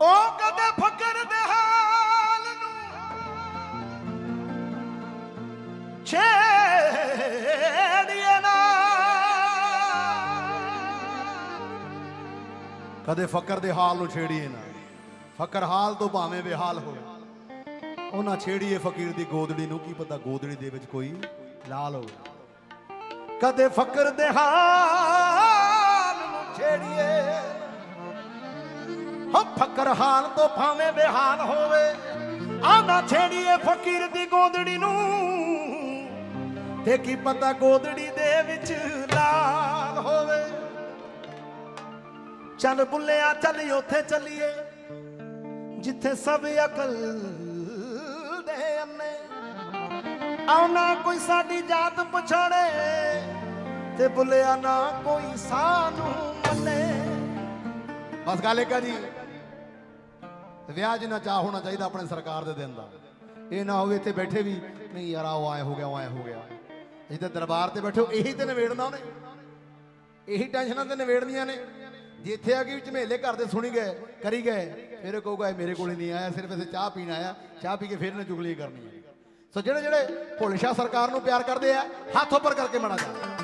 ਉਹ ਕਦੇ ਫਕਰ ਦੇ ਹਾਲ ਨੂੰ ਛੇੜੀਏ ਨਾ। ਕਦੇ ਫਕਰ ਦੇ ਹਾਲ ਨੂੰ ਛੇੜੀਏ ਨਾ। ਫਕਰ ਹਾਲ ਤੋਂ ਭਾਵੇਂ ਬੇਹਾਲ ਹੋਏ ਉਹ ਨਾ ਛੇੜੀਏ ਫਕੀਰ ਦੀ ਗੋਦੜੀ ਨੂੰ। ਕੀ ਪਤਾ ਗੋਦੜੀ ਦੇ ਵਿੱਚ ਕੋਈ ਲਾਲ ਹੋਵੇ। ਕਦੇ ਫਕਰ ਦੇ ਹਾਲ ਹੋ ਫਕਰ ਹਾਲ ਤੋਂ ਭਾਵੇਂ ਬੇਹਾਲ ਹੋਵੇ। ਆ ਨਾ ਛੇੜੀਏ ਫਕੀਰ ਦੀ ਗੋਦੜੀ ਨੂੰ। ਤੇ ਕੀ ਪਤਾ ਗੋਦੜੀ ਦੇ ਵਿੱਚ ਲਾਲ ਹੋਵੇ। ਚੱਲ ਬੁੱਲਿਆ, ਚੱਲ ਉੱਥੇ ਚੱਲੀਏ, ਜਿੱਥੇ ਸਭ ਅਕਲ ਦੇ ਅੰਨੇ। ਆਉਣਾ ਕੋਈ ਸਾਡੀ ਜਾਤ ਪਛਾਣੇ, ਤੇ ਬੁੱਲਿਆ ਨਾ ਕੋਈ ਸਾਨੂੰ ਮੰਨੇ। ਬਸ ਗੱਲ ਇੱਕ ਆ ਜੀ। ਵਿਆਹ ਜਿੰਨਾ ਚਾਹ ਹੋਣਾ ਚਾਹੀਦਾ ਆਪਣੇ ਸਰਕਾਰ ਦੇ ਦਿਨ ਦਾ। ਇਹ ਨਾ ਹੋਵੇ ਇੱਥੇ ਬੈਠੇ ਵੀ ਨਹੀਂ ਯਾਰ ਉਹ ਆਏ ਹੋ ਗਿਆ ਉਹ ਆਏ ਹੋ ਗਿਆ। ਅਸੀਂ ਤਾਂ ਦਰਬਾਰ ਤੇ ਬੈਠੇ ਹੋ, ਇਹੀ ਤੇ ਨਿਬੇੜਨਾ ਉਹਨੇ। ਇਹੀ ਟੈਨਸ਼ਨਾਂ ਤੇ ਨਿਬੇੜਨੀਆਂ ਨੇ। ਜੇ ਇੱਥੇ ਆ ਕੇ ਝਮੇਲੇ ਕਰਦੇ ਸੁਣੀ ਗਏ ਕਰੀ ਗਏ ਫਿਰ ਇਹ ਕਹੂਗਾ ਇਹ ਮੇਰੇ ਕੋਲ ਹੀ ਨਹੀਂ ਆਇਆ ਸਿਰਫ ਇਸੇ ਚਾਹ ਪੀਣ ਆਇਆ। ਚਾਹ ਪੀ ਕੇ ਫਿਰ ਇਹਨੇ ਚੁਗਲੀ ਕਰਨੀ ਹੈ ਸੋ ਜਿਹੜੇ ਜਿਹੜੇ ਭੋਲੇ ਸ਼ਾਹ ਸਰਕਾਰ ਨੂੰ ਪਿਆਰ ਕਰਦੇ ਆ ਹੱਥ ਉੱਪਰ ਕਰਕੇ ਮੜਾ ਜਾ